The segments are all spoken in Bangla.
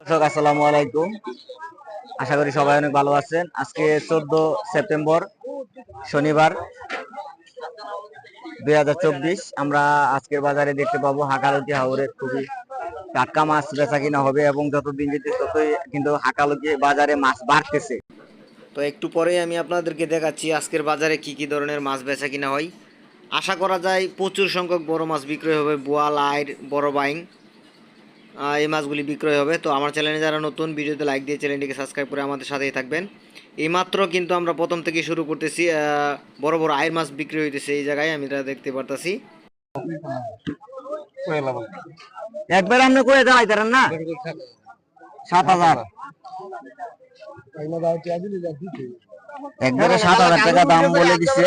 দর্শক, আসসালামু আলাইকুম। আশা করি সবাই অনেক ভালো আছেন। আজকে চোদ্দ সেপ্টেম্বর, শনিবার, দুই হাজার চব্বিশ। আমরা আজকের বাজারে দেখতে পাবো হাকালুকি হাওরে খুবই টাটকা মাছ বেচা কিনা হবে এবং যত দিন যেতে ততই কিন্তু হাকালুকি বাজারে মাছ বাড়তেছে। তো একটু পরেই আমি আপনাদেরকে দেখাচ্ছি আজকের বাজারে কি কি ধরনের মাছ বেচা কিনা হয়। আশা করা যায় প্রচুর সংখ্যক বড় মাছ বিক্রয় হবে, বোয়াল আইর বড় বাইং এই মাছগুলি বিক্রয় হবে। তো আমার চ্যানেলে যারা নতুন, ভিডিওতে লাইক দিয়ে চ্যানেলটিকে সাবস্ক্রাইব করে আমাদের সাথেই থাকবেন। এইমাত্র কিন্তু আমরা প্রথম থেকে শুরু করতেছি বড় বড় আয়ের মাছ বিক্রি হইতেছে এই জায়গায়, আমি এটা দেখতে পারতাছি। একবার আপনি কয়ে দাঁড়াইতারেন না? সাত হাজার। একবারে সাত হাজার টাকা দাম বলে দিচ্ছে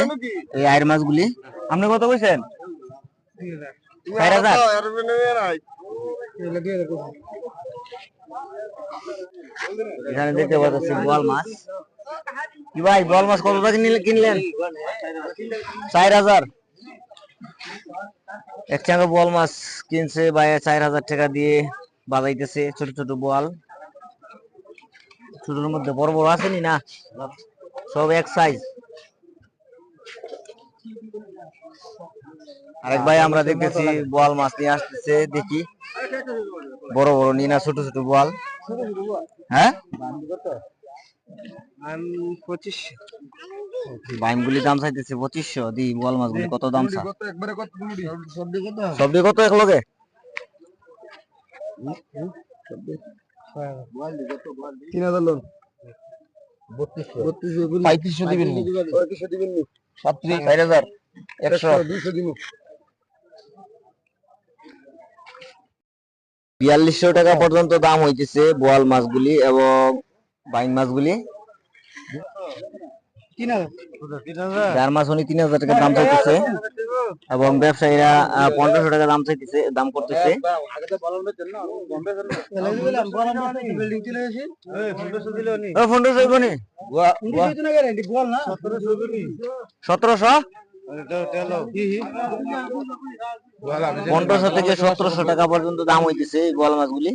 এই আয়ের মাছগুলি। আপনি কত কইছেন? চার হাজার। এখানে দেখতে পাচ্ছি বোয়াল মাছ। কি ভাই বোয়াল মাছ কত টাকা নিলে কিনলেন? চার হাজার। এক চাঙ্গা বোয়াল মাছ কিনছে ভাই, চার হাজার টাকা দিয়ে বাজাইতেছে ছোট ছোট বোয়াল ছোটর মধ্যে বড় বড় আসেনি না? সব এক সাইজ আরেক ভাই আমরা দেখতেছি বোয়াল মাছ নিয়ে আসতেছে, দেখি। বড় বড় নিয়ে না ছোট ছোট বোয়াল হ্যাঁ? বাইমগুলি দাম চাইতেছে পঁচিশশো। দি বোয়াল মাছগুলি কত দাম চা কত এক লগে? তিন হাজার লোন। পঁয়ত্রিশশো দিবেন নি? সাতত্রিশ চার হাজার একশো। দুইশো বিয়াল্লিশশো টাকা পর্যন্ত দাম হইতেছে বোয়াল মাছগুলি এবং বাইং মাছগুলি। চার মাছ উনি তিন হাজার টাকা দাম চাইতেছে। এবং ব্যবসায়ীরা আহ, পনেরোশো টাকা দাম চাইতেছে দাম করতেছে। সতেরোশো? পনেরোশো থেকে সতেরোশো টাকা পর্যন্ত দাম হইতেছে এই বোয়াল মাছগুলি।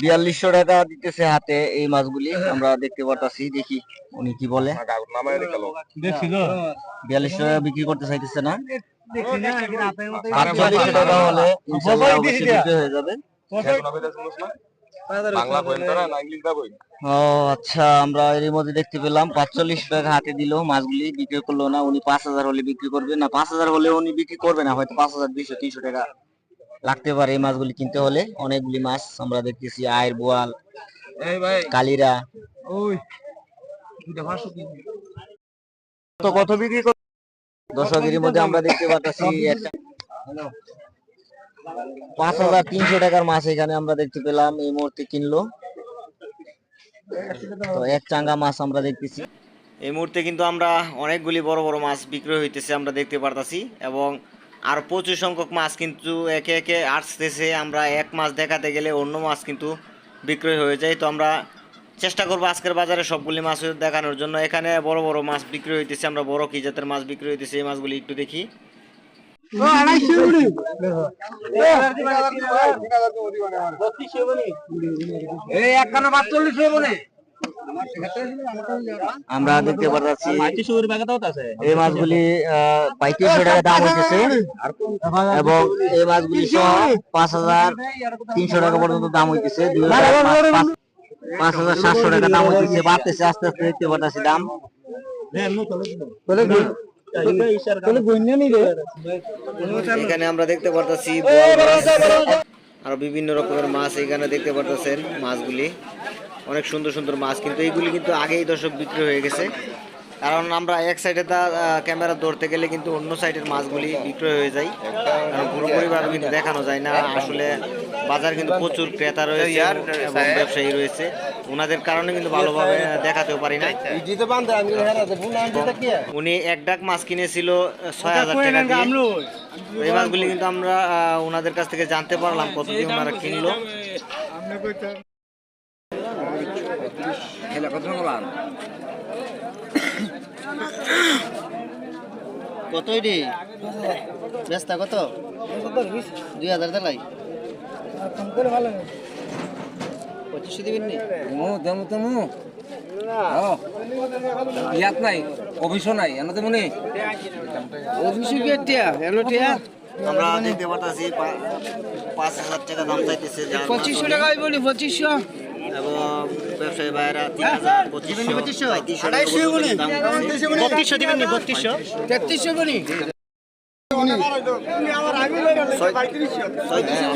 বিয়াল্লিশশো টাকা দিতেছে হাতে এই মাছগুলি আমরা দেখতে পারতাছি দেখি উনি কি বলে। বিয়াল্লিশশো টাকা বিক্রি করতে চাইতেছে না। বিক্রি হয়ে যাবে। বাংলা বই তারা না ইংলিশ দা বই? ও আচ্ছা আমরা এর মধ্যে দেখতে পেলাম পাঁচচল্লিশ টাকা হাতে দিল মাছগুলি বিক্রি করল না উনি পাঁচ হাজার হলে বিক্রি করবে না পাঁচ হাজার হলে উনি বিক্রি করবে না হয়তো পাঁচ হাজার দুইশো তিনশো টাকা লাগতে পারে এই মাছগুলি কিনতে হলে। অনেকগুলি মাছ আমরা দেখতেছি আয়ের বোয়াল কালিরা। কত বিক্রি মধ্যে আমরা দেখতে পাচ্ছি পাঁচ হাজার তিনশো টাকার মাছ এখানে আমরা দেখতে পেলাম এই মুহূর্তে কিনলো। তো এক চাঙ্গা মাছ আমরা দেখতেছি। এই মুহূর্তে কিন্তু আমরা অনেকগুলি বড় বড় মাছ বিক্রয় হইতেছে আমরা দেখতে পারতাছি এবং আর প্রচুর সংখ্যক মাছ কিন্তু একে একে আসতেছে। আমরা এক মাছ দেখাতে গেলে অন্য মাছ কিন্তু বিক্রয় হয়ে যায়। তো আমরা চেষ্টা করব আজকের বাজারে সবগুলি মাছ দেখানোর জন্য। এখানে বড় বড় মাছ বিক্রি হইতেছে আমরা বড় কি জাতের মাছ বিক্রি হইতেছে এই মাছগুলি একটু দেখি। আমরা দেখতে পাচ্ছি এই মাছগুলি আহ, পঁয়ত্রিশশো টাকা দাম হইতেছে। এবং এই মাছগুলি সহ পাঁচ হাজার তিনশো টাকা পর্যন্ত দাম হইতেছে। আরও বিভিন্ন রকমের মাছ এখানে দেখতে পারতেছেন মাছগুলি। অনেক সুন্দর সুন্দর মাছ, কিন্তু এইগুলি কিন্তু আগেই দর্শক বিক্রি হয়ে গেছে। কারণ আমরা এক সাইডে তা ক্যামেরা ধরতে গেলে কিন্তু অন্য সাইডের মাছগুলি বিক্রয় হয়ে যায়। কারণ পুরোপুরি ভাবে কিন্তু দেখানো যায় না। আসলে বাজার কিন্তু প্রচুর ক্রেতা রয়েছে এবং ব্যবসায়ী রয়েছে। ওনাদের কারণে কিন্তু ভালোভাবে দেখাতেও পারি না। উনি এক ডাক মাছ কিনেছিল ছয় হাজার টাকা এই মাছগুলি কিন্তু আমরা ওনাদের কাছ থেকে জানতে পারলাম কতদিন ওনারা কিনলো। কতই রে ব্যস্তা কত? দুই হাজার দেলাই পঁচিশশো দিবেন নি? মু ইয়াত নাই অফিসও নাই এনে টিয়া টিয়া। আমরা দেখতে পাচ্ছি পাঁচ হাজার টাকা দাম চাইতেছে পঁচিশশো বলি পঁচিশশো? এবং ব্যবসায়ী ভাইরা তিন হাজার পঁচিশশো পঁয়ত্রিশশো টাকা পর্যন্ত দাম করছে। বত্রিশশো দিবেন নি বত্রিশশো তেত্রিশশো বলি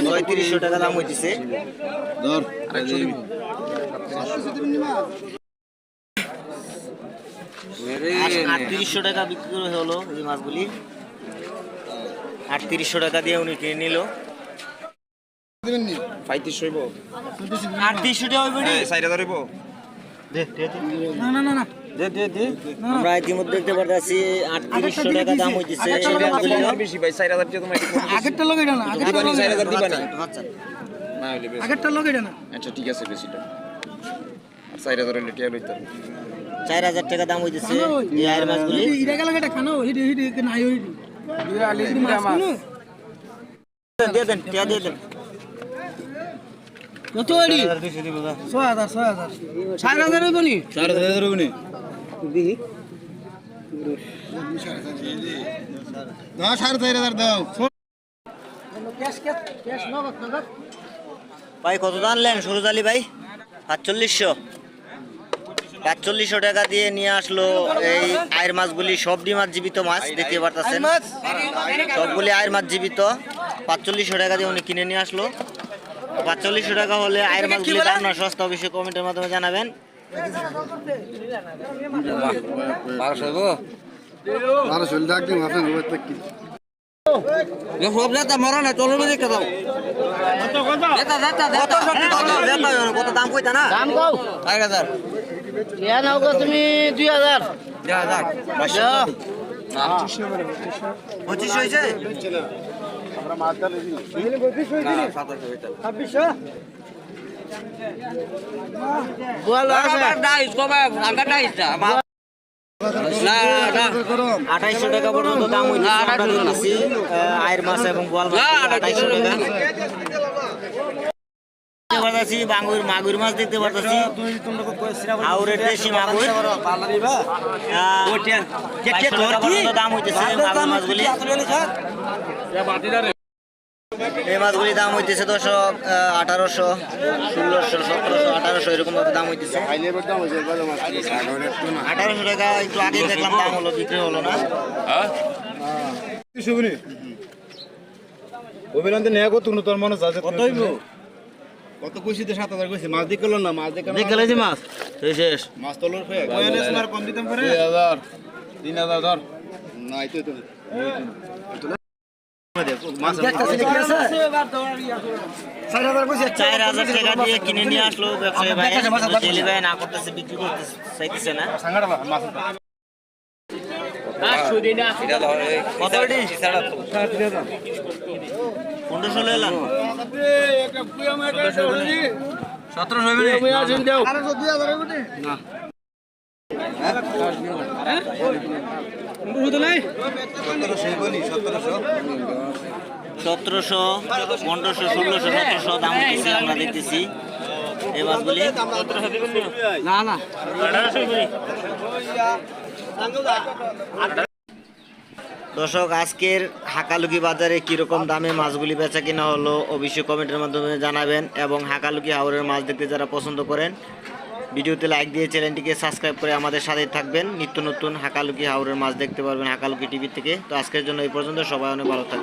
পঁয়ত্রিশশো টাকা। দাম হইতেছে। আটত্রিশশো টাকা বিক্রি করে হলো এই মাছগুলি। আটত্রিশশো টাকা দিয়ে উনি কিনে নিল। পঁয়ত্রিশ হইব। আটত্রিশশো টাকা রে? চার হাজার হইব। আমরা ইতিমধ্যে দেখতে পাচ্ছি আটত্রিশশো টাকা দাম হইতেছে। বেশি ভাই চার হাজার টাকা আগেরটা লোক এটা না চার হাজার দিবানি আচ্ছা না আগেরটা লোক এটা না। আচ্ছা ঠিক আছে বেশিটা। চার হাজার হইলে টিয়া লইতে চার হাজার টাকা দাম হইতেছে এই মাছগুলি। এটা গেল এটা খানো হিডি হিডি নাই হিডি দিয়ে দেন টিয়া দিয়ে দেন কত এডি ছয় হাজার ছয় হাজার। চার হাজার হইব নি? ভাই কত দাম নেন সরুজ আলী ভাই? সাতচল্লিশশো। সাতচল্লিশশো টাকা দিয়ে নিয়ে আসলো এই আয়ের মাছগুলি। সবটি মাছ জীবিত মাছ দেখতে পারতেছেন সবগুলি আয়ের মাছ জীবিত। পাঁচচল্লিশশো টাকা দিয়ে উনি কিনে নিয়ে আসলো। পাঁচচল্লিশশো টাকা হলে আয়ের মাছগুলি দাম না সস্তা অবশ্যই কমেন্টের মাধ্যমে জানাবেন। কত দাম কইতা না? চার হাজার। ইয়া নাও তুমি দুই হাজার। পঁচিশ হয়েছে গোয়াল না না। আঠাইশশো টাকা পর্যন্ত দাম আহ, আয়ের মাছ এবং বোয়াল মাছ আঠাইশশো টাকা। দেখতে পারতাছি বাঙ্গুর মাগুর মাছ দেখতে পারতাছি। দেশি মাগুর। দাম হইতেছে মাগুর মাছগুলি। এই মাছগুলি দাম হইতেছে দর্শক আঠারোশো ষোলোশো সতেরোশো আঠারোশো এরকম ভাবে দাম হইতেছে। আঠারোশো টাকা একটু আগে দেখলাম দাম হলো বিক্রি হলো না। নেয়া কত তোর মনে আছে কত কত কইছি তো 7000 কইছি? মাছ না মাছ মাছ। এই শেষ। মাছ তোলর ফে কইলে তোমার কম দিতাম করে 3000 3000 ধর। না আইতো তো চার হাজার টাকা দিয়ে কিনে নিয়ে আসলো ব্যবসায়ী ভাই। ডেলি না করতেছে বিক্রি করতে চাইতেছে না। সাঙ্গাড়া মাছ এটা দাও এই কত এটি? ছাড়া তো। পনেরোশো এলাম সতেরোশো সতেরোশো পনেরোশো ষোলোশো সতেরোশো দাম হচ্ছে আমরা দেখতেছি এই মাছগুলি না না দর্শক, আজকের হাকালুকি বাজারে কীরকম দামে মাছগুলি বেচা কিনা হলো, অবশ্যই কমেন্টের মাধ্যমে জানাবেন এবং হাকালুকি হাওরের মাছ দেখতে যারা পছন্দ করেন ভিডিওতে লাইক দিয়ে চ্যানেলটিকে সাবস্ক্রাইব করে আমাদের সাথে থাকবেন। নিত্য নতুন হাকালুকি হাওরের মাছ দেখতে পারবেন হাকালুকি টিভি থেকে। তো আজকের জন্য এই পর্যন্ত। সবাই অনেক ভালো থাকবেন।